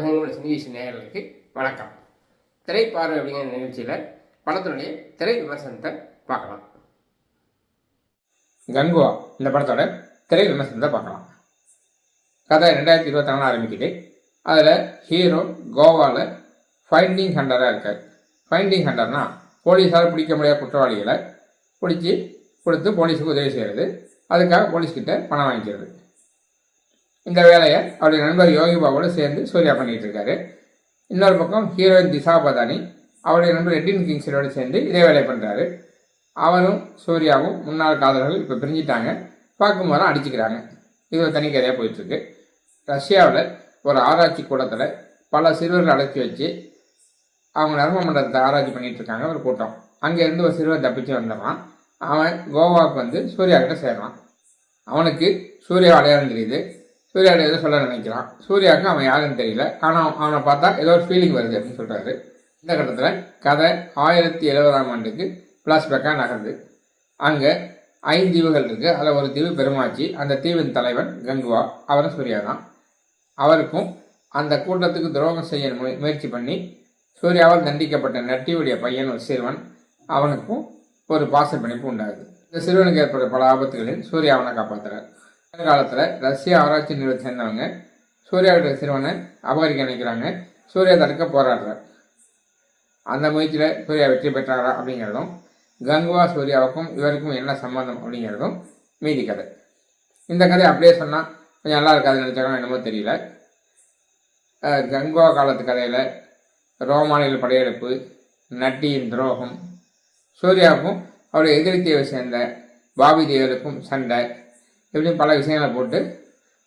உலகங்களோட சிந்திச்சு நேயர்களுக்கு வணக்கம். திரைப்பார்வை அப்படிங்கிற நிகழ்ச்சியில் படத்தினுடைய திரை விமர்சனத்தை பார்க்கலாம். கங்குவா இந்த படத்தோட திரை விமர்சனத்தை பார்க்கலாம். கதை ரெண்டாயிரத்தி இருபத்தி நாலு ஆரம்பிக்குது. அதில் ஹீரோ கோவாவில் ஃபைண்டிங் ஹண்டராக இருக்கார். ஃபைண்டிங் ஹண்டர்னா போலீஸால் பிடிக்க முடியாத குற்றவாளிகளை பிடிச்சி கொடுத்து போலீஸுக்கு உதவி செய்கிறது அதுக்காக போலீஸ்கிட்ட பணம் வாங்கிக்கிறது. இந்த வேலையை அவருடைய நண்பர் யோகி பாபோடு சேர்ந்து சூர்யா பண்ணிகிட்டு இருக்காரு. இன்னொரு பக்கம் ஹீரோயின் திசா பதானி அவருடைய நண்பர் எட்டின் கிங்ஸரோடு சேர்ந்து இதே வேலையை பண்ணுறாரு அவரும் சூர்யாவும் முன்னாள் காதலர்கள் இப்போ பிரிஞ்சிட்டாங்க. பார்க்கும்போது அடிச்சுக்கிறாங்க. இது ஒரு தனி போயிட்டுருக்கு. ரஷ்யாவில் ஒரு ஆராய்ச்சி கூடத்தில் பல சிறுவர்கள் அடக்கி வச்சு அவங்க நர்ம மண்டலத்தை ஆராய்ச்சி பண்ணிகிட்டு இருக்காங்க ஒரு கூட்டம். அங்கேருந்து ஒரு சிறுவர் தப்பிச்சு வந்துடுறான் அவன் கோவாவுக்கு வந்து சூர்யா கிட்ட சேர்றான். அவனுக்கு சூர்யா அடையாளம் தெரியுது. சூர்யா ஏதோ சொல்ல நினைக்கிறான்? சூர்யாவுக்கு அவன் யாருன்னு தெரியல. ஆனால் அவனை பார்த்தா ஏதோ ஒரு ஃபீலிங் வருது அப்படின்னு சொல்கிறாரு இந்த கட்டத்தில் கதை ஆயிரத்தி எழுபதாம் ஆண்டுக்கு ஃப்ளாஷ்பேக்காக நகருது. அங்கே ஐந்து தீவுகள் இருக்குது அதில் ஒரு தீவு பெருமாச்சி அந்த தீவின் தலைவன் கங்குவா அவரும் சூர்யா தான் அவருக்கும் அந்த கூட்டத்துக்கு துரோகம் செய்ய முயற்சி பண்ணி சூர்யாவால் தண்டிக்கப்பட்ட நட்டியுடைய பையன் ஒரு சிறுவன் அவனுக்கும் ஒரு பாச பிணைப்பு உண்டாகுது. இந்த சிறுவனுக்கு ஏற்பட்ட பல ஆபத்துகளில் சூர்யா அவனை காப்பாற்றுறார் காலத்தில் ரஷ்ய ஆராய்ச்சி நிறுவனம் சேர்ந்தவங்க. சூர்யாவுடைய சிறுவனை அபகரிக்க நினைக்கிறாங்க. சூர்யா தடுக்க போராடுறார். அந்த முயற்சியில் சூர்யா வெற்றி பெற்றாரா அப்படிங்கிறதும் கங்குவா சூர்யாவுக்கும் இவருக்கும் என்ன சம்பந்தம் அப்படிங்கிறதும் மீதி கதை. இந்த கதை அப்படியே சொன்னால் கொஞ்சம் நல்லா இருக்காதுன்னு நினச்சாலும் என்னமோ தெரியல. கங்குவா காலத்து கதையில் ரோமானியில் படையெடுப்பு நட்டியின் துரோகம் சூர்யாவுக்கும் அவருடைய எதிர்த்தியை சேர்ந்த பாபி தேவருக்கும் சண்டை இப்படியும் பல விஷயங்களை போட்டு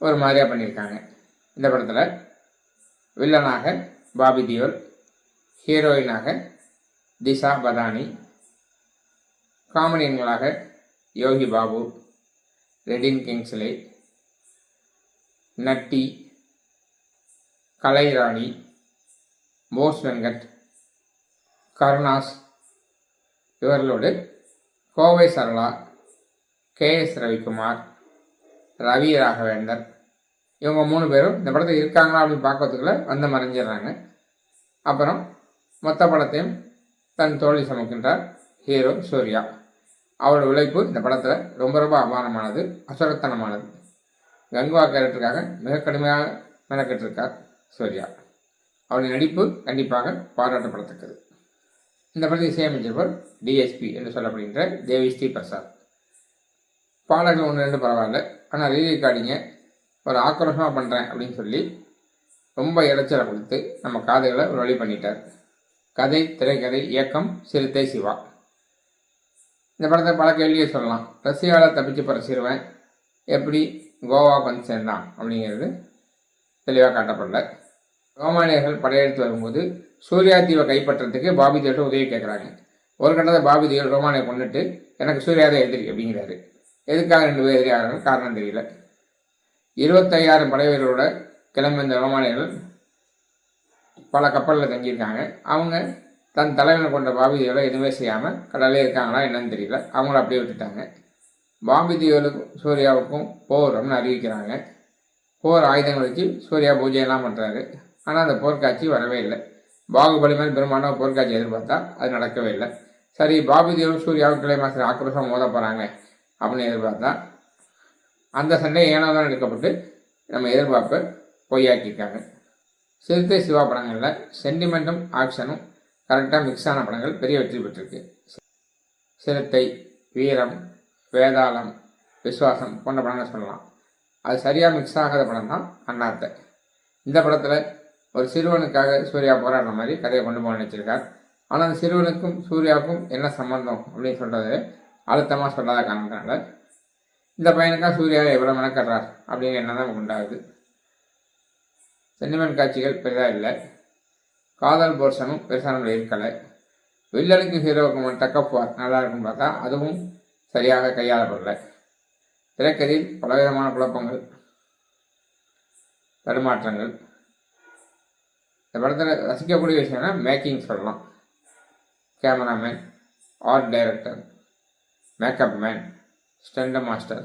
ஒரு மாதிரியாக பண்ணியிருக்காங்க. இந்த படத்தில் வில்லனாக பாபி தியோல் ஹீரோயினாக திஷா பதானி காமெடியன்களாக யோகி பாபு ரெடின் கிங்ஸ்லே நட்டி கலைராணி போஸ் வெங்கட் கருணாஸ் இவர்களோடு கோவை சரளா கே எஸ் ரவிக்குமார் ரவி ராகவேந்தர் இவங்க மூணு பேரும் இந்த படத்தில் இருக்காங்களா அப்படின்னு பார்க்கறதுக்குள்ள வந்து மறைஞ்சிடுறாங்க. அப்புறம் மொத்த படத்தையும் தன் தோழி சமைக்கின்றார் ஹீரோ சூர்யா. அவரோட உழைப்பு இந்த படத்தில் ரொம்ப ரொம்ப அபாரமானது அசுரத்தனமானது. கங்குவா கேரக்டருக்காக மிக கடுமையாக மெனக்கெட்டிருக்கார் சூர்யா. அவருடைய நடிப்பு கண்டிப்பாக பாராட்டப்படத்தக்கது. இந்த படத்தை இசையமைச்சவர் டிஎஸ்பி என்று சொல்லப்படுகின்ற தேவி ஸ்ரீ பிரசாத். பாடல்கள் ஒன்று ரெண்டு பரவாயில்ல. ஆனால் ரீ ரெக்கார்டிங்கை ஒரு ஆக்ரோஷமாக பண்ணுறேன் அப்படின்னு சொல்லி ரொம்ப இடைச்சலை கொடுத்து நம்ம காதுகளை ஒரு வழி பண்ணிட்டார். கதை திரைக்கதை இயக்கம் சிறுத்தை சிவா. இந்த படத்தை பல கேள்வியை சொல்லலாம். ரஷ்யாவில் தப்பிச்சு போகிற சிறுவன் எப்படி கோவாவுக்கு வந்து சேர்ந்தான் அப்படிங்கிறது தெளிவாக காட்டப்படல. ரோமானியர்கள் படையெடுத்து வரும்போது சூர்யா தீவை கைப்பற்றத்துக்கு பாபி தேவர்கிட்ட உதவி கேட்குறாங்க ஒரு கட்டத்தை பாபி தேவர் ரோமானியை கொண்டுட்டு எனக்கு சூர்யாதை எதிரி அப்படிங்கிறாரு. எதுக்காக ரெண்டு பேர் எதிரி காரணம் தெரியல. இருபத்தையாயிரம் படைவீரரோட கிளம்பி வந்த ரோமானியர்கள் பல கப்பலில் தங்கியிருக்காங்க. அவங்க தன் தலைவனை கொண்ட பாபி எதுவுமே செய்யாமல் கடலே இருக்காங்களா என்னன்னு தெரியல. அவங்கள அப்படியே விட்டுட்டாங்க. பாபி தேவலுக்கும் சூர்யாவுக்கும் போர் அப்படின்னு அறிவிக்கிறாங்க. போர் ஆயுதங்கள் வச்சு சூர்யா பூஜையெல்லாம் பண்ணுறாரு ஆனால் அந்த போர்க்காட்சி வரவே இல்லை. பாகுபலி மாதிரி பெரும்பாலான போர்க்காட்சி எதிர்பார்த்தா அது நடக்கவே இல்லை. சரி பாபி தேவரும் சூர்யாவும் கிளை மாஸ்டர் ஆக்ரோஷம் மோத போகிறாங்க அப்படின்னு எதிர்பார்த்தா அந்த சண்டை ஏனோ தான் எடுக்கப்பட்டு நம்ம எதிர்பார்ப்பை பொய்யாக்கியிருக்காங்க. சிறுத்தை சிவா படங்களில் சென்டிமெண்ட்டும் ஆக்ஷனும் கரெக்டாக மிக்ஸ் ஆன படங்கள் பெரிய வெற்றி பெற்றிருக்கு. சிறுத்தை வீரம் வேதாளம் விஸ்வாசம் போன்ற படங்கள் சொல்லலாம் அது சரியாக மிக்ஸ் ஆகாத படம் தான் அண்ணாத்தை. இந்த படத்தில் ஒரு சிறுவனுக்காக சூர்யா போராடுற மாதிரி கதையை கொண்டு போக நினச்சிருக்கார். ஆனால் அந்த சிறுவனுக்கும் சூர்யாவுக்கும் என்ன சம்பந்தம் அப்படின்னு சொல்கிறது அழுத்தமாக சொல்லாத காரணத்தினால இந்த பையனுக்கா சூர்யா எவ்வளோ மெனக்கடுறார் அப்படிங்கிற எண்ணம் தான் உண்டாகுது. சென்டிமெண்ட் காட்சிகள் பெரிதாக இல்லை. காதல் போர்ஷனும் பெருசான இருக்கலை வில்லனுக்கு ஹீரோவுக்கு மட்டும் டக்கப் நல்லா இருக்குன்னு பார்த்தா அதுவும் சரியாக கையாளப்படலை. திரைக்கதில் பலவிதமான குழப்பங்கள் தடுமாற்றங்கள். இந்த படத்தில் ரசிக்கக்கூடிய விஷயம்னா மேக்கிங் சொல்லலாம். Cameraman art director makeup man stunt master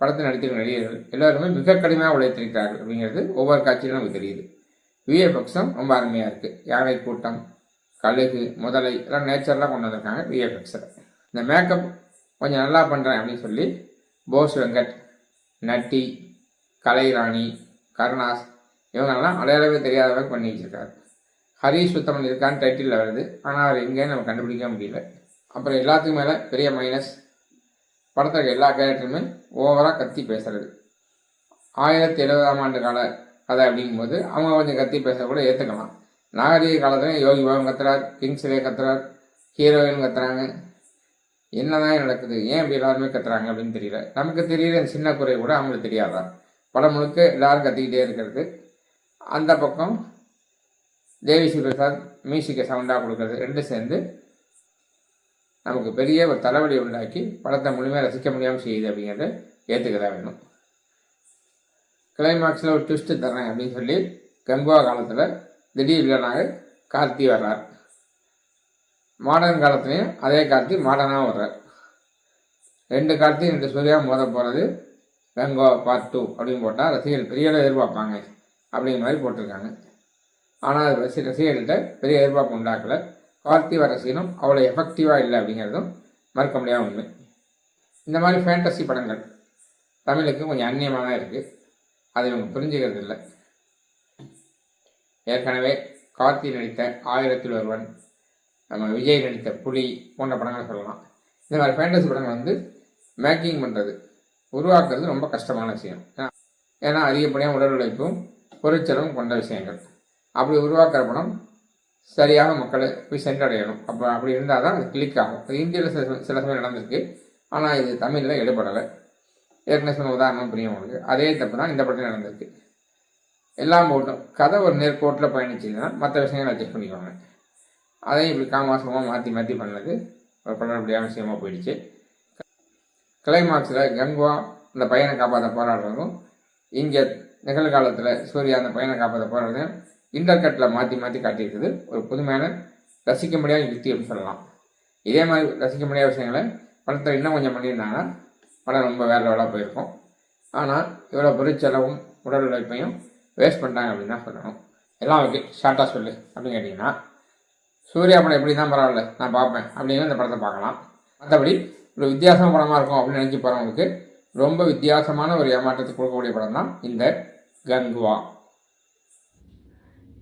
படத்தில் நடித்திருக்கும் நடிகர்கள் எல்லாருமே மிக கடுமையாக உழைத்திருக்கிறார்கள் அப்படிங்கிறது ஒவ்வொரு காட்சியிலும் நமக்கு தெரியுது. விஎஃப்எக்ஸும் ரொம்ப அருமையாக இருக்குது யானை கூட்டம் கழுகு முதலை எல்லாம் நேச்சர்லாம் கொண்டு வந்திருக்காங்க விஎஃப்எக்ஸில் இந்த மேக்கப் கொஞ்சம் நல்லா பண்ணுறேன் அப்படின்னு சொல்லி போஸ் வெங்கட் நட்டி கலைராணி கருணாஸ் இவங்கெல்லாம் அடையாளவே தெரியாதவங்க பண்ணி வச்சுருக்காரு. ஹரிஷ் சுத்தமன் இருக்கான்னு டைட்டிலில் வருது. ஆனால் அவர் எங்கேயும் நம்ம கண்டுபிடிக்க முடியல. அப்புறம் எல்லாத்துக்கும் மேலே பெரிய மைனஸ் படத்தில் இருக்க எல்லா கேரக்டருமே ஓவராக கத்தி பேசுறது. ஆயிரத்தி எழுபதாம் ஆண்டு கால கதை அப்படிங்கும்போது அவங்க கொஞ்சம் கத்தி பேச கூட ஏற்றுக்கலாம் நாகரிக காலத்தில் யோகி பாபு கத்துறார் கிங்ஸ்லே கத்துறார் ஹீரோயின் கத்துறாங்க. என்னதான் நடக்குது? ஏன் இப்படி எல்லாருமே கத்துறாங்க அப்படின்னு தெரியல. நமக்கு தெரியல சின்ன குறை கூட அவங்களுக்கு தெரியாதா? படம் முழுக்க எல்லாரும் கத்திக்கிட்டே இருக்கிறது. அந்த பக்கம் தேவிஸ்ரீ பிரசாத் மியூசிக்கை சவுண்டாக கொடுக்கறது ரெண்டும் சேர்ந்து நமக்கு பெரிய ஒரு தலைவலி உண்டாக்கி படத்தை முழுமையாக ரசிக்க முடியாமல் செய்யுது அப்படிங்கிறத ஏற்றுக்க வேணும். கிளைமாக்ஸில் ஒரு ட்விஸ்ட்டு தரேன் அப்படின்னு சொல்லி கங்குவா காலத்தில் திடீர் வில்லனாக கார்த்தி வர்றார். மாடர்ன் காலத்துலேயும் அதே கார்த்தி மாடர்னாக வர்றார். ரெண்டு கார்த்தி ரெண்டு சூர்யா மோத போகிறது கங்கோ பார்ட் டூ அப்படின்னு போட்டால் ரசிகர்கள் பெரிய எதிர்பார்ப்பாங்க அப்படிங்கிற மாதிரி போட்டிருக்காங்க. ஆனால் அது ரசி ரசிகர்கள்ட்ட பெரிய எதிர்பார்ப்பு உண்டாக்கலை. கார்த்தி வர சீனும் அவ்வளோ எஃபெக்டிவாக இல்லை அப்படிங்கிறதும் மறுக்க முடியாத உண்மை. இந்த மாதிரி ஃபேண்டசி படங்கள் தமிழுக்கு கொஞ்சம் அந்நியமாக தான் இருக்குது அதை இவங்க புரிஞ்சுக்கிறது இல்லை. ஏற்கனவே கார்த்தி நடித்த ஆயிரத்தில் ஒருவன் நம்ம விஜய் நடித்த புலி போன்ற படங்களை சொல்லலாம். இந்த மாதிரி ஃபேண்டசி படங்கள் வந்து மேக்கிங் பண்ணுறது உருவாக்குறது ரொம்ப கஷ்டமான விஷயம். ஏன்னா- ஏன்னா அதிகப்படியாக உடல் உழைப்பும் பொருட்செலவும் கொண்ட விஷயங்கள். அப்படி உருவாக்குற படம் சரியாக மக்களை போய் சென்றடையணும். அப்போ அப்படி இருந்தால் தான் அது கிளிக் ஆகும். இந்தியாவில் சில சில சமயம் நடந்திருக்கு. ஆனால் இது தமிழில் எடுபடலை. ஏற்கனவே சொன்ன உதாரணம் புரியும் உங்களுக்கு. அதே தப்பு தான் இந்த படத்தில் நடந்திருக்கு. எல்லாம் போட்டும். கதை ஒரு நேர்கோட்டில் பயணிச்சுன்னா மற்ற விஷயங்களை அட்ஜஸ்ட் பண்ணிக்குவாங்க அதையும் இப்படி காமாசமாக மாற்றி மாற்றி பண்ணது ஒரு படம் விஷயமா போயிடுச்சு. கிளைமாக்ஸில் கங்குவா அந்த பையனை காப்பாற்ற போராடுறதும் இங்கே நிகழ்காலத்தில் சூர்யா அந்த பையனை காப்பாற்ற போராடுறதையும் இன்டர்கட்டில் மாற்றி மாற்றி காட்டியிருக்குது. ஒரு புதுமையான ரசிக்க முடியாத யுக்தி அப்படின்னு சொல்லலாம். இதே மாதிரி ரசிக்க முடியாத விஷயங்களை படத்தில் இன்னும் கொஞ்சம் பண்ணியிருந்தாங்கன்னா படம் ரொம்ப வேறு லெவலாக போயிருக்கும். ஆனால் இவ்வளோ பொருட்செலவும் உடல் உழைப்பையும் வேஸ்ட் பண்ணிட்டாங்க அப்படின்னு தான் சொல்லணும். எல்லாம் ஓகே ஷார்ட்டாக சொல்லு அப்படின்னு கேட்டிங்கன்னா சூர்யா படம் எப்படி தான் பரவாயில்ல நான் பார்ப்பேன் அப்படின்னு இந்த படத்தை பார்க்கலாம். மற்றபடி ஒரு வித்தியாசமான படமாக இருக்கும் அப்படின்னு நினச்சி போகிறவங்களுக்கு ரொம்ப வித்தியாசமான ஒரு ஏமாற்றத்தை கொடுக்கக்கூடிய படம் தான் இந்த கங்குவா.